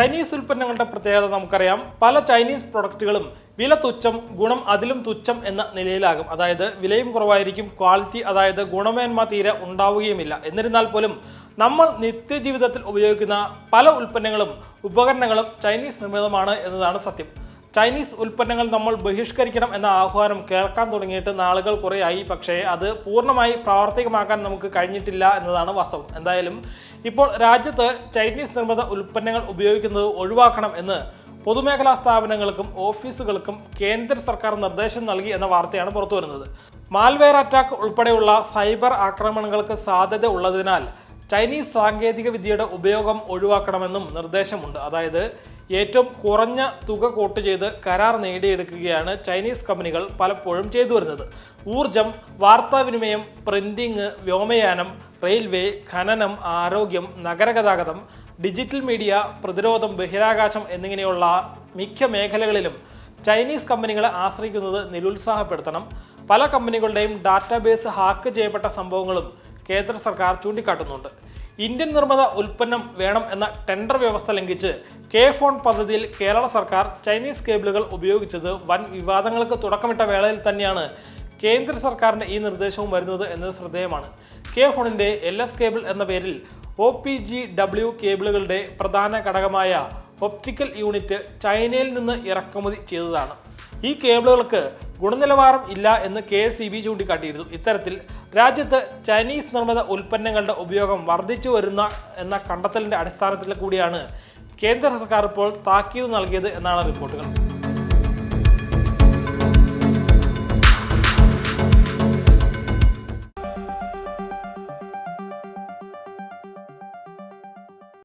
Chinese ഉൽപ്പന്നങ്ങളുടെ പ്രത്യേകത നമുക്കറിയാം. പല ചൈനീസ് പ്രൊഡക്റ്റുകളും വില തുച്ഛം ഗുണം അതിലും തുച്ഛം എന്ന നിലയിലാകും. അതായത് വിലയും കുറവായിരിക്കും ക്വാളിറ്റി അതായത് ഗുണമേന്മ തീരെ ഉണ്ടാവുകയുമില്ല. എന്നിരുന്നാൽ പോലും നമ്മൾ നിത്യജീവിതത്തിൽ ഉപയോഗിക്കുന്ന പല ഉൽപ്പന്നങ്ങളും ഉപകരണങ്ങളും ചൈനീസ് നിർമ്മിതമാണ് എന്നതാണ് സത്യം. ചൈനീസ് ഉൽപ്പന്നങ്ങൾ നമ്മൾ ബഹിഷ്കരിക്കണം എന്ന ആഹ്വാനം കേൾക്കാൻ തുടങ്ങിയിട്ട് നാളുകൾ കുറേയായി. പക്ഷേ അത് പൂർണമായി പ്രാവർത്തികമാക്കാൻ നമുക്ക് കഴിഞ്ഞിട്ടില്ല എന്നതാണ് വാസ്തവം. എന്തായാലും ഇപ്പോൾ രാജ്യത്ത് ചൈനീസ് നിർമ്മിത ഉൽപ്പന്നങ്ങൾ ഉപയോഗിക്കുന്നത് ഒഴിവാക്കണം എന്ന് പൊതുമേഖലാ സ്ഥാപനങ്ങൾക്കും ഓഫീസുകൾക്കും കേന്ദ്ര സർക്കാർ നിർദ്ദേശം നൽകി എന്ന വാർത്തയാണ് പുറത്തു വരുന്നത്. മാൽവെയർ അറ്റാക്ക് ഉൾപ്പെടെയുള്ള സൈബർ ആക്രമണങ്ങൾക്ക് സാധ്യത ഉള്ളതിനാൽ ചൈനീസ് സാങ്കേതിക വിദ്യയുടെ ഉപയോഗം ഒഴിവാക്കണമെന്നും നിർദ്ദേശമുണ്ട്. അതായത് ഏറ്റവും കുറഞ്ഞ തുക കോട്ട് ചെയ്ത് കരാർ നേടിയെടുക്കുകയാണ് ചൈനീസ് കമ്പനികൾ പലപ്പോഴും ചെയ്തു വരുന്നത്. ഊർജം വാർത്താവിനിമയം പ്രിന്റിംഗ് വ്യോമയാനം റെയിൽവേ ഖനനം ആരോഗ്യം നഗരഗതാഗതം ഡിജിറ്റൽ മീഡിയ പ്രതിരോധം ബഹിരാകാശം എന്നിങ്ങനെയുള്ള മിക്ക മേഖലകളിലും ചൈനീസ് കമ്പനികളെ ആശ്രയിക്കുന്നത് നിരുത്സാഹപ്പെടുത്തണം. പല കമ്പനികളുടെയും ഡാറ്റാബേസ് ഹാക്ക് ചെയ്യപ്പെട്ട സംഭവങ്ങളും കേന്ദ്ര സർക്കാർ ചൂണ്ടിക്കാട്ടുന്നുണ്ട്. ഇന്ത്യൻ നിർമ്മിത ഉൽപ്പന്നം വേണം എന്ന ടെൻഡർ വ്യവസ്ഥ ലംഘിച്ച് കെ ഫോൺ പദ്ധതിയിൽ കേരള സർക്കാർ ചൈനീസ് കേബിളുകൾ ഉപയോഗിച്ചത് വൻ വിവാദങ്ങൾക്ക് തുടക്കമിട്ട വേളയിൽ തന്നെയാണ് കേന്ദ്ര സർക്കാരിന്റെ ഈ നിർദ്ദേശവും വരുന്നത് എന്നത് ശ്രദ്ധേയമാണ്. കെ ഫോണിന്റെ എൽ എസ് കേബിൾ എന്ന പേരിൽ ഒ പി ജി ഡബ്ല്യു കേബിളുകളുടെ പ്രധാന ഘടകമായ ഒപ്റ്റിക്കൽ യൂണിറ്റ് ചൈനയിൽ നിന്ന് ഇറക്കുമതി ചെയ്തതാണ്. ഈ കേബിളുകൾക്ക് ഗുണനിലവാരം ഇല്ല എന്ന് കെ എസ് ബി ചൂണ്ടിക്കാട്ടിയിരുന്നു. ഇത്തരത്തിൽ രാജ്യത്ത് ചൈനീസ് നിർമ്മിത ഉൽപ്പന്നങ്ങളുടെ ഉപയോഗം വർദ്ധിച്ചു വരുന്ന എന്ന കണ്ടെത്തലിന്റെ അടിസ്ഥാനത്തിൽ കൂടിയാണ് കേന്ദ്ര സർക്കാർ ഇപ്പോൾ താക്കീത് നൽകിയത് എന്നാണ് റിപ്പോർട്ടുകൾ.